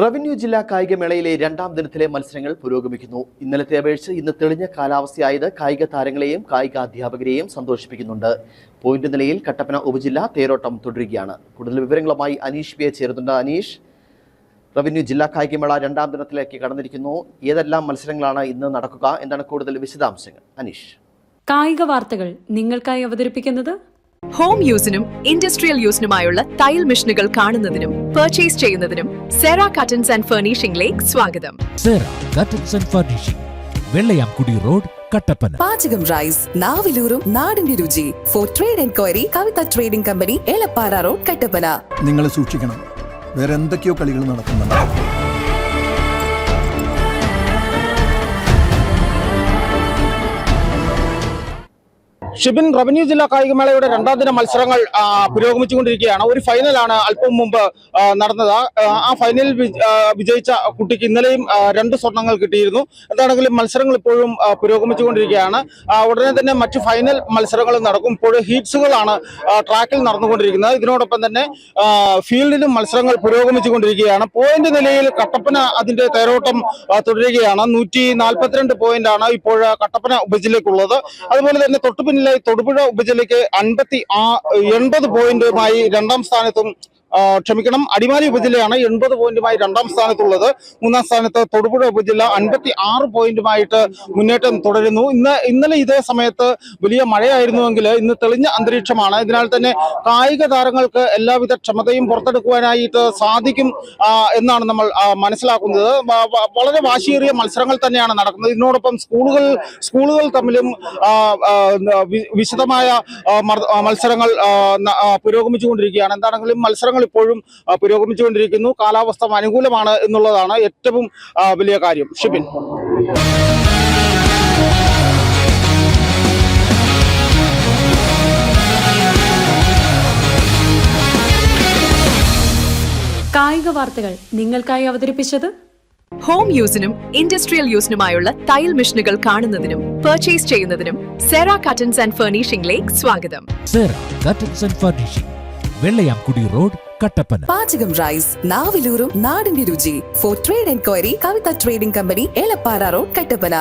Revenue ജില്ലാ കായികമേളയിലെ രണ്ടാം ദിനത്തിലെ മത്സരങ്ങൾ പുരോഗമിക്കുന്നു. ഇന്നലത്തെ അപേക്ഷിച്ച് ഇന്ന് തെളിഞ്ഞ കാലാവസ്ഥയായത് കായിക താരങ്ങളെയും കായിക അധ്യാപകരെയും സന്തോഷിപ്പിക്കുന്നുണ്ട്. പോയിന്റ് നിലയിൽ കട്ടപ്പന ഉപജില്ല തേരോട്ടം തുടരുകയാണ്. കൂടുതൽ വിവരങ്ങളുമായി അനീഷ് പിയെ ചേരുന്നുണ്ട്. അനീഷ് റവന്യൂ ജില്ലാ കായികമേള രണ്ടാം ദിനത്തിലേക്ക് കടന്നിരിക്കുന്നു. ഏതെല്ലാം മത്സരങ്ങളാണ് ഇന്ന് നടക്കുക? എന്താണ് കൂടുതൽ വിശദാംശങ്ങൾ? അനീഷ്. കായിക വാർത്തകൾ നിങ്ങൾക്കായി അവതരിപ്പിക്കുന്നത് ഹോം യൂസിനും ഇൻഡസ്ട്രിയൽ യൂസിനുമായുള്ള തയ്യൽ മെഷീനുകൾ കാണുന്നതിനും പർച്ചേസ് ചെയ്യുന്നതിനും സെറ കട്ടൻസ് ആൻഡ് ഫർണിഷിംഗിലേക്ക് സ്വാഗതം. Sera curtains and furnishing Vellayamkudi road Kattappana. പാചകം റൈസ് നാവിലൂറും നാടിന്റെ രുചി. For trade enquiry Kavitha trading company Elappara road Kattappana. നിങ്ങൾ സൂക്ഷിക്കണം. വേറെ എന്തൊക്കെയോ കളികൾ നടക്കുന്നുണ്ട്. ഷിബിൻ റവന്യൂ ജില്ലാ കായികമേളയുടെ രണ്ടാം ദിന മത്സരങ്ങൾ പുരോഗമിച്ചുകൊണ്ടിരിക്കുകയാണ്. ഒരു ഫൈനലാണ് അല്പം മുമ്പ് നടന്നത്. ആ, ഫൈനലിൽ വിജയിച്ച കുട്ടിക്ക് ഇന്നലെയും രണ്ട് സ്വർണങ്ങൾ കിട്ടിയിരുന്നു. എന്താണെങ്കിലും മത്സരങ്ങൾ ഇപ്പോഴും പുരോഗമിച്ചുകൊണ്ടിരിക്കുകയാണ്. ഉടനെ തന്നെ മറ്റു ഫൈനൽ മത്സരങ്ങളും നടക്കും. ഇപ്പോൾ ഹീറ്റ്സുകളാണ് ട്രാക്കിൽ നടന്നുകൊണ്ടിരിക്കുന്നത്. ഇതിനോടൊപ്പം തന്നെ ഫീൽഡിലും മത്സരങ്ങൾ പുരോഗമിച്ചുകൊണ്ടിരിക്കുകയാണ്. പോയിന്റ് നിലയിൽ കട്ടപ്പന അതിന്റെ തേരോട്ടം തുടരുകയാണ്. നൂറ്റി നാൽപ്പത്തിരണ്ട് പോയിന്റ് ആണ് ഇപ്പോൾ കട്ടപ്പന ഉപജില്ലയ്ക്കുള്ളത്. അതുപോലെ തന്നെ തൊട്ടു പിന്നിലായി തൊടുപുഴ ഉപജില്ലയ്ക്ക് അൻപത്തി എൺപത് പോയിന്റുമായി രണ്ടാം സ്ഥാനത്തും ക്ഷമിക്കണം. അടിമാലി ഉപജില്ലയാണ് എൺപത് പോയിന്റുമായി രണ്ടാം സ്ഥാനത്തുള്ളത്. മൂന്നാം സ്ഥാനത്ത് തൊടുപുഴ ഉപജില്ല അൻപത്തി ആറ് പോയിന്റുമായിട്ട് മുന്നേറ്റം തുടരുന്നു. ഇന്ന് ഇന്നലെ ഇതേ സമയത്ത് വലിയ മഴയായിരുന്നുവെങ്കിൽ ഇന്ന് തെളിഞ്ഞ അന്തരീക്ഷമാണ്. ഇതിനാൽ തന്നെ കായിക താരങ്ങൾക്ക് എല്ലാവിധ ക്ഷമതയും പുറത്തെടുക്കുവാനായിട്ട് സാധിക്കും എന്നാണ് നമ്മൾ മനസ്സിലാക്കുന്നത്. വളരെ വാശിയേറിയ മത്സരങ്ങൾ തന്നെയാണ് നടക്കുന്നത്. ഇതിനോടൊപ്പം സ്കൂളുകൾ സ്കൂളുകൾ തമ്മിലും വിശദമായ മത്സരങ്ങൾ പുരോഗമിച്ചുകൊണ്ടിരിക്കുകയാണ്. എന്താണെങ്കിലും മത്സരങ്ങൾ ഇപ്പോഴും പുരോഗമിച്ചുകൊണ്ടിരിക്കുന്നു. കാലാവസ്ഥ അനുകൂലമാണ് എന്നുള്ളതാണ് ഏറ്റവും വലിയ കാര്യം. ഷിബിൻ. കായിക വാർത്തകൾ നിങ്ങൾക്കായി അവതരിപ്പിച്ചത് ഹോം യൂസിനും ഇൻഡസ്ട്രിയൽ യൂസിനുമായുള്ള തയ്യൽ മെഷീനുകൾ കാണുന്നതിനും പർച്ചേസ് ചെയ്യുന്നതിനും സെറ കട്ടൻസ് ആൻഡ് ഫർണിഷിംഗിലേക്ക് സ്വാഗതം. Sera curtains and furnishing Vellayamkudi road Kattappana പാചകം റൈസ് നാവിലൂറും നാടിന്റെ രുചി for trade enquiry Kavitha trading company Elappara road Kattappana